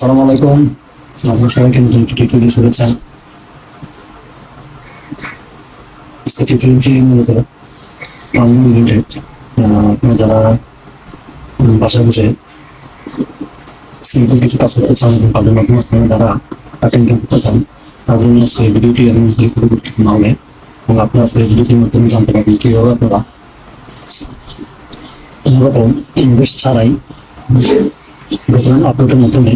আসসালামু আলাইকুম। আপনার সবাইকে নতুন একটি টিউটোরিয়াল শুভেচ্ছা। আজকে টিউটোরিয়ালটি মূলত রিলেটেড আপনারা যারা বাসায় বসে সিম্পল কিছু কাজ করতে চান কাজের মাধ্যমে আপনারা যারা টাকা করতে চান, তাদের জন্য আজকে ভিডিওটি এবং গুরুত্বপূর্ণ হবে এবং আপনারা আজকে ভিডিওটির জানতে পারবেন কীভাবে আপনারা কোনোরকম ইনভেস্ট ছাড়াই ডকুমেন্ট আপলোডের মাধ্যমে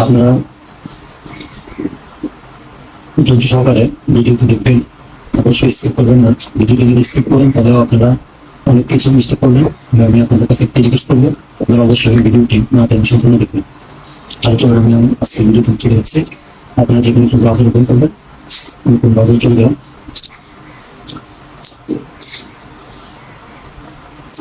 আপনারা ধৈর্য অবশ্যই স্কিপ যদি স্কিপ করেন তাহলেও আপনারা অনেক কিছু মিস্টেক করবেন আমি আপনাদের কাছে একটি রিকোয়েস্ট আপনারা অবশ্যই ভিডিওটি না টেন দেখবেন। চলুন, আমি চলে যাচ্ছি। আপনারা যে কোনো ব্রাউজার ওপেন করবেন। ব্রাউজার চলে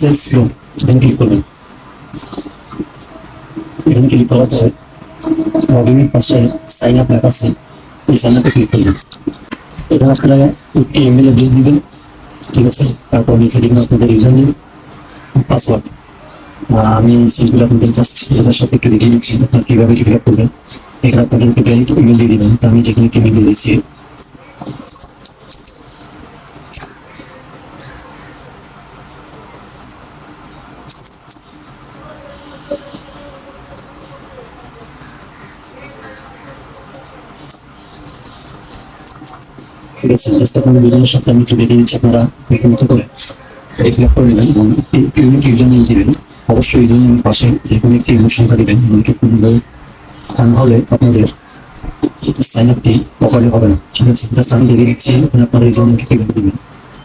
সেলস গ্রুপ এখানে ক্লিক করবেন এখানে ক্লিক করার পরে লগইনের পাশে সাইন আপ লেখা আছে এই সাইন আপে ক্লিক করবেন এখানে আপনারা একটি ইমেল অ্যাড্রেস দিবেন ঠিক আছে তারপর নিচে দিবেন আপনাদের ইউজার নেম পাসওয়ার্ড আমি সিম্পল আপনাদের জাস্ট এটার সাথে একটু দেখিয়ে দিচ্ছি আপনারা কীভাবে কি ফিল আপ করবেন এখানে আপনাদের একটু ইমেল দিয়ে দিবেন তো আমি যেখানে ইমেল দিয়ে দিচ্ছি ঠিক আছে জাস্ট আপনাদের সাথে আমি একটু দেখিয়ে দিচ্ছি আপনারা মতো করে নেবেন এবং ইউনিক ইউজার অবশ্যই ইউজার পাশে যে কোনো একটি ইউনিক সংখ্যা দিবেন তা হলে আপনাদের সাইন আপটি প্রপারলি হবে ঠিক আছে? জাস্ট আমি দেখিয়ে দিচ্ছি আপনারা ইউজার নেমকে কীভাবে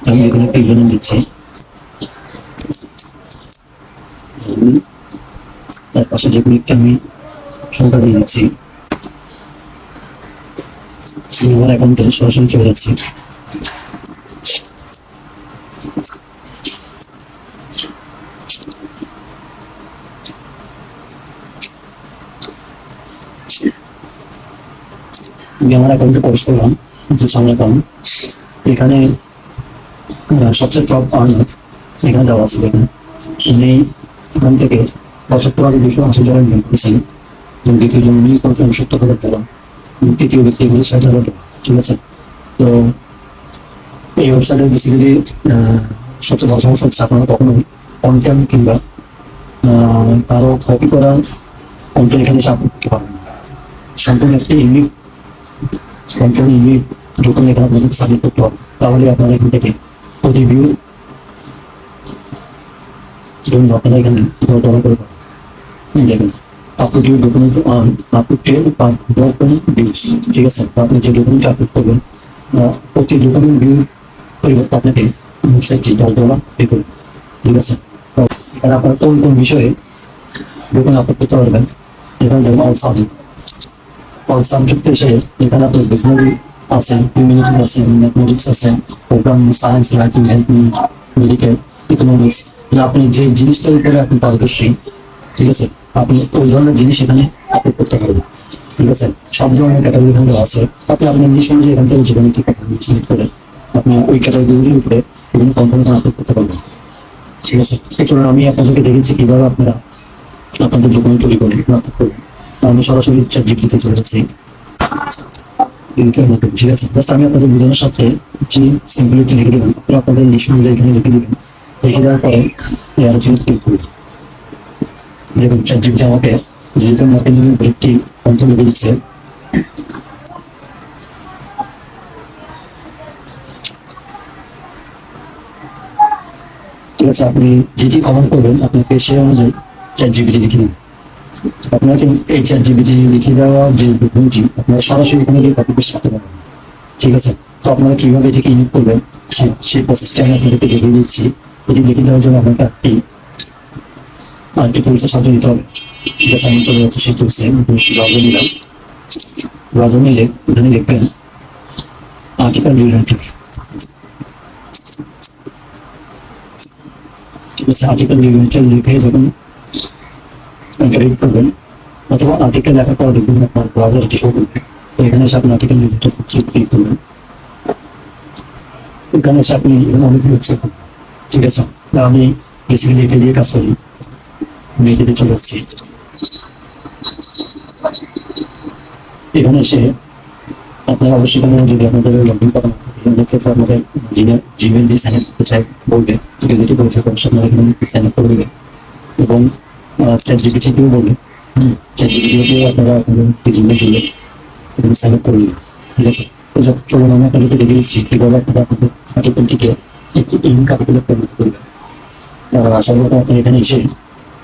আমি যে একটা ইউজার দিচ্ছি। তার পাশে যে কোনো একটি আমি সংখ্যা দিয়ে দিচ্ছি। আমি আমার অ্যাকাউন্টে সরাসরি চলে যাচ্ছি। আমি আমার অ্যাকাউন্টে প্রবেশ করলাম সামনে অ্যাকাউন্ট এখানে সবচেয়ে টপ আর্নার এখানে দেওয়া আছে আমি এখান থেকে পঁচাত্তর হাজার দুশো আশি জনের নিয়োগ করেছি এবং দ্বিতীয় জন নিয়োগ করেছে উনসত্তর হাজার টাকা তৃতীয় ব্যক্তি এগুলো হাজার টাকা ঠিক আছে? তো এই ওয়েবসাইটের বেসিক্যালি সবচেয়ে বড় সমস্যা হচ্ছে আপনারা কখনো কন্টেন্ট কিংবা কারও কপি করা কন্টেন্ট এখানে এসে আপলোড করতে পারবেন সম্পূর্ণ একটি ইউনিক সম্পূর্ণ ইউনিক ডকুমেন্ট এখানে আপনাদের সাবমিট করতে হবে তাহলে আপনারা এখান থেকে প্রতি ভিউ জন্য আপনারা এখানে ডলার করে পাবেন upload your document on upload ten document views ঠিক আছে আপনি যে ডকুমেন্ট আপলোড করবেন প্রতি ডকুমেন্ট ভিউ পরিবর্তে আপনাকে ওয়েবসাইটটি দশ ডলার পে করবে ঠিক আছে? এখানে আপনার কোন কোন বিষয়ে ডকুমেন্ট আপলোড করতে পারবেন, এখানে দেখবেন অল সাবজেক্ট অল সাবজেক্ট এসে এখানে আপনার বিজনেস আছে হিউম্যানিটিস আছে ম্যাথমেটিক্স আছে program science writing health medical economics আপনি যে জিনিসটার উপরে আপনি পারদর্শী, ঠিক আছে? আপনি ওই ধরনের জিনিস এখানে আপলোড করতে পারবেন। ঠিক আছে? সব ধরনের ক্যাটাগরি এখানে আছে। আপনি আপনার নিজ অনুযায়ী এখান থেকে যে একটি ক্যাটাগরি সিলেক্ট করে আপনি ওই ক্যাটাগরিগুলির উপরে বিভিন্ন কন্টেন্ট আপলোড করতে পারবেন। ঠিক আছে? এছাড়া আমি আপনাদেরকে দেখেছি কীভাবে আপনারা আপনাদের ডকুমেন্ট তৈরি করে আপলোড করবেন। আমি সরাসরি চ্যাট জিপিটিতে চলে যাচ্ছি। ঠিক আছে? জাস্ট আমি আপনাদের বোঝানোর সাথে যে সিম্পলিটি লিখে দেবেন আপনারা আপনাদের লিস্ট অনুযায়ী এখানে লিখে দেবেন। লিখে দেওয়ার পরে এর জন্য ক্লিক করবেন। চ্যাট জিপিটি আমাকে যেহেতু নতুন একটি অঞ্চল দিচ্ছে ঠিক আছে, আপনি যেটি কমেন্ট করবেন, আপনাকে সে অনুযায়ী চ্যাট জিপিটি লিখে দিন। আপনাকে এই চ্যাট জিপিটি লিখে দেওয়া যে ডকুমেন্টটি আপনারা সরাসরি এখানে গিয়ে কপি পেস্ট করতে পারবেন। ঠিক আছে, তো আপনারা কীভাবে এটাকে ইউজ করবেন সেই প্রসেসটা আমি আপনাদেরকে দেখিয়ে দিচ্ছি। এটি লিখে দেওয়ার জন্য আপনাকে একটি আরেকটি টুলসের সাহায্য নিতে হবে। আমি চলে যাচ্ছি, সেই টুলসে ব্রাউজার নিলাম। ব্রাউজার নিলে, এখানে লিখবেন আর্টিকেল রিলেটেড ঠিক আছে আর্টিকেল রিলেটেড লিখে যখন রিড করবেন, অথবা আর্টিকেল লেখার পর দেখবেন আপনার ব্রাউজার এটি শো করবে তো এখানে এসে আপনি আর্টিকেল রিলেটেড ক্লিক করবেন। এখানে এসে আপনি অনেক ঠিক আছে আমি বেসিক্যালি এটা দিয়ে কাজ করি। এটাতে চলে যাচ্ছি এখানে এসে আপনারা অবশ্যই এখানে যদি আপনাদের লগ ইন করানো করে আপনারা করে করে ঠিক আছে? যখন দেখে দিচ্ছি কীভাবে আপনারা এখানে এসে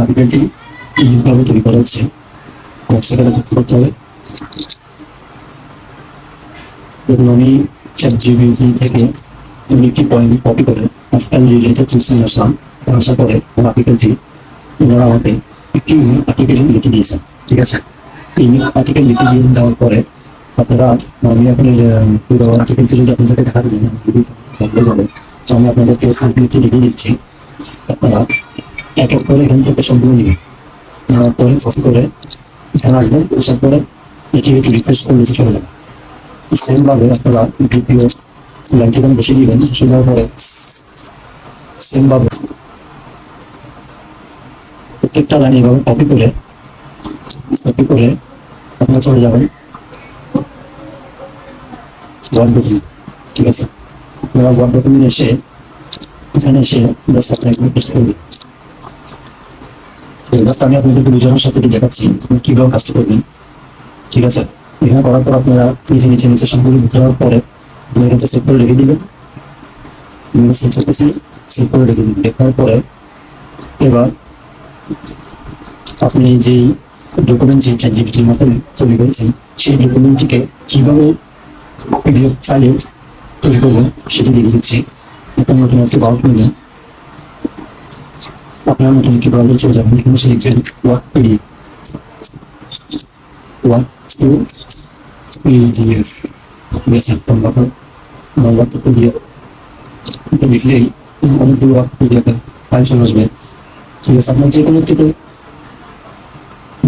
আর্টিকেলটি এইভাবে তৈরি করা হচ্ছে। ওয়েবসাইটে যুক্ত করতে হবে। দেখুন, আমি চ্যাট জিবিটি থেকে আমি একটি পয়েন্ট কপি করে আর্টিকেল রিলেটেড চুজে আসলাম। আসার পরে আমার আর্টিকেলটি ওনারা আমাকে একটি আর্টিকেল লিখে দিয়েছেন। ঠিক আছে? এই আর্টিকেল লিখে দিয়ে দেওয়ার পরে আপনারা, আমি এখন পুরো আর্টিকেলটি যদি আপনাদেরকে করে তো আমি আপনাদেরকে সার্টিফিকেটটি লিখে দিচ্ছি। আপনারা এক এক করে এখান থেকে সম্পূর্ণ নেবেন নেওয়ার পরে কপি করে এখানে আসবেন আসার পরে এটি একটু রিফ্রেশ নিচে চলে যাবে। সেম ভাবে আপনারা ভিপিও এখানে বসে দিবেন, বসে দেওয়ার পরে সেম ভাবে প্রত্যেকটা লাইন এভাবে কপি করে কপি করে আপনারা চলে যাবেন। ওয়ার্ড ঠিক আছে? আপনারা ওয়ার্ড ডকুমেন্ট এসে, এখানে এসে জাস্ট আপনারা পেস্ট করে দিন। জাস্ট আমি আপনাদের দুজনের সাথে একটু দেখাচ্ছি কীভাবে কাজটা করবেন। ঠিক আছে? এখানে করার পর আপনারা নিচে নিচে নিচে বুঝে যাওয়ার পরে এখানে সেভ করে রেখে দিবেন। সেভ সেভ করে রেখে দিবেন। রেখার পরে এবার আপনি যেই ডকুমেন্ট যে জিপিটির মাধ্যমে তৈরি করেছেন, সেই ডকুমেন্টটিকে কীভাবে পিডিএফ ফাইলে তৈরি করবেন, সেটি দেখে দিচ্ছি। আপনার একটি বাউট নেবেন। আপনার নতুন একটি ব্রাউজার চলে যাবেন এখানে সে লিখবেন work PDF work to PDF basic number number to PDF এটা লিখলেই অনেকগুলো ওয়ার্ক পিডিএফ ফাইল চলে আসবে। ঠিক আছে, আপনার যে কোনো একটিতে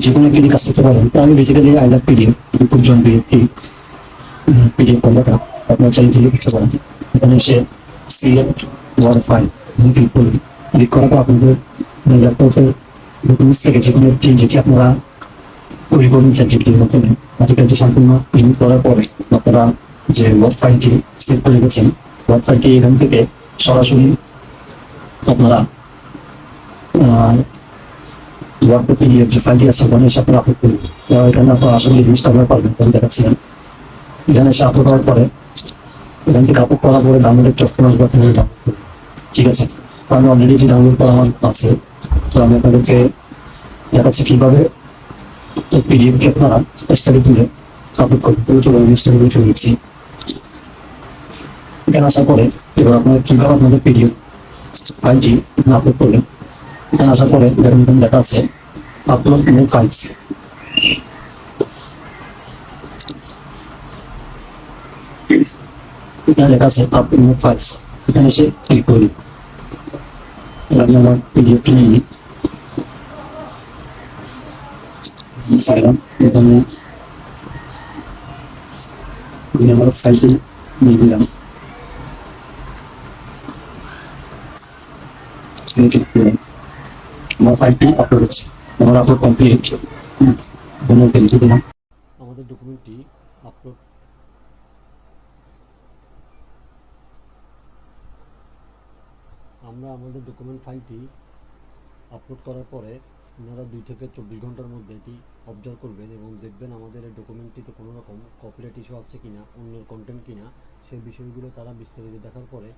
যে কোনো একটি কাজ করতে পারেন, তো আমি বেসিক্যালি আই লাভ পিডিএফ দুপুর জন পিডিএফ পিডিএফ কন্ডাটা আপনার চাইলে করতে পারেন। এখানে এসে সিলেক্ট ওয়ার্ড ফাইল ক্লিক করবেন ক্লিক করার পর আপনাদের ল্যাপটপের ডকুমেন্টস থেকে যে কোনো একটি যেটি আপনারা তৈরি করবেন চ্যাটজিপিটির মাধ্যমে আর্টিকেলটি সম্পূর্ণ প্রিন্ট করার পরে আপনারা যে ওয়ার্ড ফাইলটি সেভ করে রেখেছেন ওয়ার্ড ফাইলটি এখান থেকে সরাসরি আপনারা যে ফাইলটি আছে, ওখানে এসে এখানে জিনিসটা পারবেন এখানে এসে আপলোড পরে, এখান থেকে করার পরে আপনারা ঠিক আছে? আমি অলরেডি যে ডাউনলোড করা আমার আছে, তো আমি আপনাদেরকে দেখাচ্ছি কীভাবে পিডিএফ কে আপনারা স্টাডি তুলে আপলোড করবেন চলো স্টাডি করে চলে এখানে আসার পরে এবার আপনারা কীভাবে আপনাদের পিডিএফ ফাইলটি আপলোড করবেন, এখানে আসার পরে দেখুন লেখা আছে আপলোড নিউ ফাইলস এখানে লেখা আছে আপলোড নিউ ফাইলস এখানে এসে ক্লিক করি আমার পিডিএফটি চাইলাম এখানে আমি আমার ফাইলটি নিয়ে দিলাম আমার ফাইলটি আপলোড হচ্ছে আমার আপলোড কমপ্লিট আমাদের ডকুমেন্টটি আপলোড আমরা আমাদের ডকুমেন্ট ফাইলটি আপলোড করার পরে ওনারা দুই থেকে চব্বিশ ঘণ্টার মধ্যে এটি অবজার্ভ করবেন এবং দেখবেন আমাদের এই ডকুমেন্টটিতে কোনো রকম কপিরাইট ইস্যু আছে কিনা, অন্যের কন্টেন্ট কিনা, সেই বিষয়গুলো তারা বিস্তারিত দেখার পরে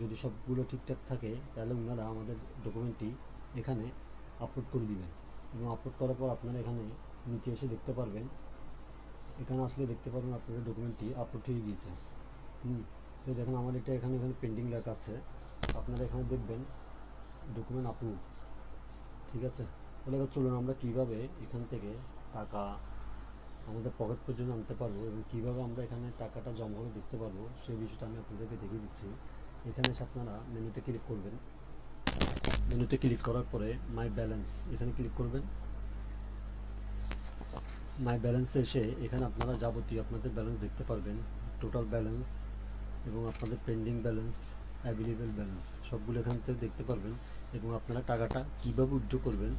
যদি সবগুলো ঠিকঠাক থাকে, তাহলে ওনারা আমাদের ডকুমেন্টটি এখানে আপলোড করে দিবেন। এবং আপলোড করার পর আপনারা এখানে নিচে এসে দেখতে পারবেন, এখানে আসলে দেখতে পারবেন আপনাদের ডকুমেন্টটি আপলোড হয়ে গিয়েছে। হুম, তো দেখুন, আমার এটা এখানে এখানে পেন্ডিং লেখা আছে। আপনারা এখানে দেখবেন ডকুমেন্ট আপলোড ঠিক আছে? তাহলে এবার চলুন আমরা কীভাবে এখান থেকে টাকা আমাদের পকেট পর্যন্ত আনতে পারব এবং কীভাবে আমরা এখানে টাকাটা জমা করে দেখতে পারব, সেই বিষয়টা আমি আপনাদেরকে দেখিয়ে দিচ্ছি। এখানে এসে আপনারা মেনুতে ক্লিক করবেন। মেনুতে ক্লিক করার পরে মাই ব্যালেন্স এখানে ক্লিক করবেন। মাই ব্যালেন্সে এসে এখানে আপনারা যাবতীয় আপনাদের ব্যালেন্স দেখতে পারবেন টোটাল ব্যালেন্স এবং আপনাদের পেন্ডিং ব্যালেন্স অ্যাভেলেবেল ব্যালেন্স সবগুলো এখান থেকে দেখতে পারবেন এবং আপনারা টাকাটা কীভাবে উইথড্র করবেন,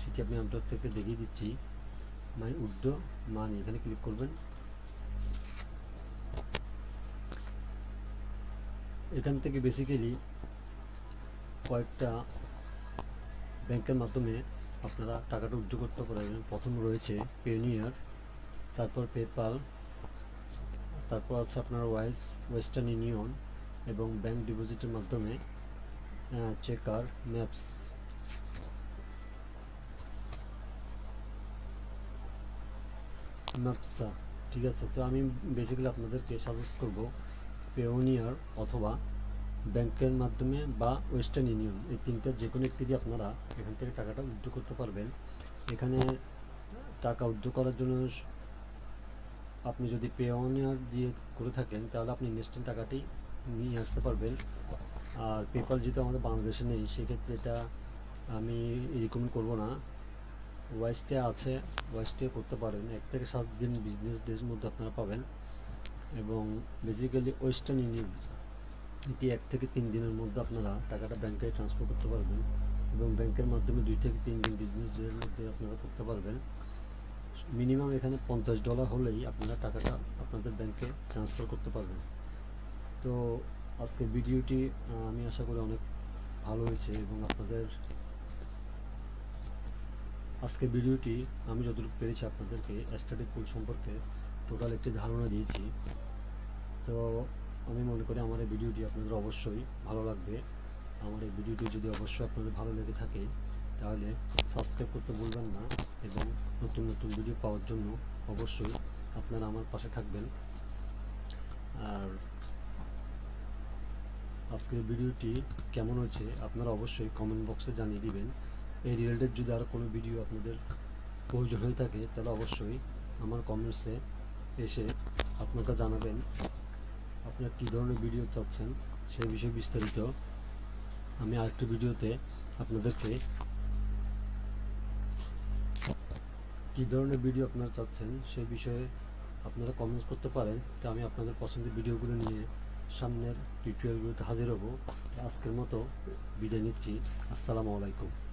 সেটি আমি আপনার থেকে দেখিয়ে দিচ্ছি। মাই উইথড্র মানি, এখানে ক্লিক করবেন। এখান থেকে বেসিক্যালি কয়েকটা ব্যাংকের মাধ্যমে আপনারা টাকাটা উইথড্র করতে পারবেন। প্রথম রয়েছে পেনিয়ার তারপর পেপাল তারপর আছে আপনার ওয়াইস ওয়েস্টার্ন ইউনিয়ন এবং ব্যাংক ডিপোজিটের মাধ্যমে চেকার ম্যাপস ম্যাপসা ঠিক আছে? তো আমি বেসিক্যালি আপনাদেরকে সাজেস্ট করব পেওনিয়ার অথবা ব্যাংকের মাধ্যমে বা ওয়েস্টার্ন ইউনিয়ন এই তিনটার যে কোনো একটি দিয়ে আপনারা এখান থেকে টাকাটা উইথড্র করতে পারবেন। এখানে টাকা উইথড্র করার জন্য আপনি যদি পেওনিয়ার দিয়ে করে থাকেন, তাহলে আপনি ইনস্ট্যান্ট টাকাটি নিয়ে আসতে পারবেন আর পেপাল যেহেতু আমাদের বাংলাদেশে নেই, সেক্ষেত্রে এটা আমি রিকমেন্ড করব না। ওয়াইসটে আছে ওয়াইসটে করতে পারেন। এক থেকে সাত দিন বিজনেস ডেজ মধ্যে আপনারা পাবেন। এবং বেসিক্যালি ওয়েস্টার্ন ইউনিয়ন এটি এক থেকে তিন দিনের মধ্যে আপনারা টাকাটা ব্যাংকে ট্রান্সফার করতে পারবেন। এবং ব্যাংকের মাধ্যমে দুই থেকে তিন দিন বিজনেস ডের মধ্যে আপনারা করতে পারবেন। মিনিমাম এখানে পঞ্চাশ ডলার হলেই আপনারা টাকাটা আপনাদের ব্যাংকে ট্রান্সফার করতে পারবেন। তো আজকে ভিডিওটি আমি আশা করি অনেক ভালো হয়েছে এবং আপনাদের আজকে ভিডিওটি, আমি যতটুকু পেরেছি আপনাদেরকে স্টাডি পুল সম্পর্কে টোটাল একটি ধারণা দিয়েছি। তো আমি মনে করি আমার এই ভিডিওটি আপনাদের অবশ্যই ভালো লাগবে। আমার এই ভিডিওটি যদি অবশ্যই আপনাদের ভালো লেগে থাকে, তাহলে সাবস্ক্রাইব করতে ভুলবেন না এবং নতুন নতুন ভিডিও পাওয়ার জন্য অবশ্যই আপনারা আমার পাশে থাকবেন। আর আজকের ভিডিওটি কেমন হয়েছে আপনারা অবশ্যই কমেন্ট বক্সে জানিয়ে দিবেন। এই রিলেটেড যদি আরও কোনো ভিডিও আপনাদের প্রয়োজন হয়ে থাকে, তাহলে অবশ্যই আমার কমেন্টসে এসে আপনাকে জানাবেন। আপনার কী ধরনের ভিডিও চাচ্ছেন সেই বিষয়ে বিস্তারিত আমি আরেকটি ভিডিওতে আপনাদেরকে কী ধরনের ভিডিও আপনারা চাচ্ছেন সেই বিষয়ে আপনারা কমেন্টস করতে পারেন। তো আমি আপনাদের পছন্দের ভিডিওগুলো নিয়ে সামনের টিউটোরিয়ালগুলোতে হাজির হব। আজকের মতো বিদায় নিচ্ছি। আসসালামু আলাইকুম।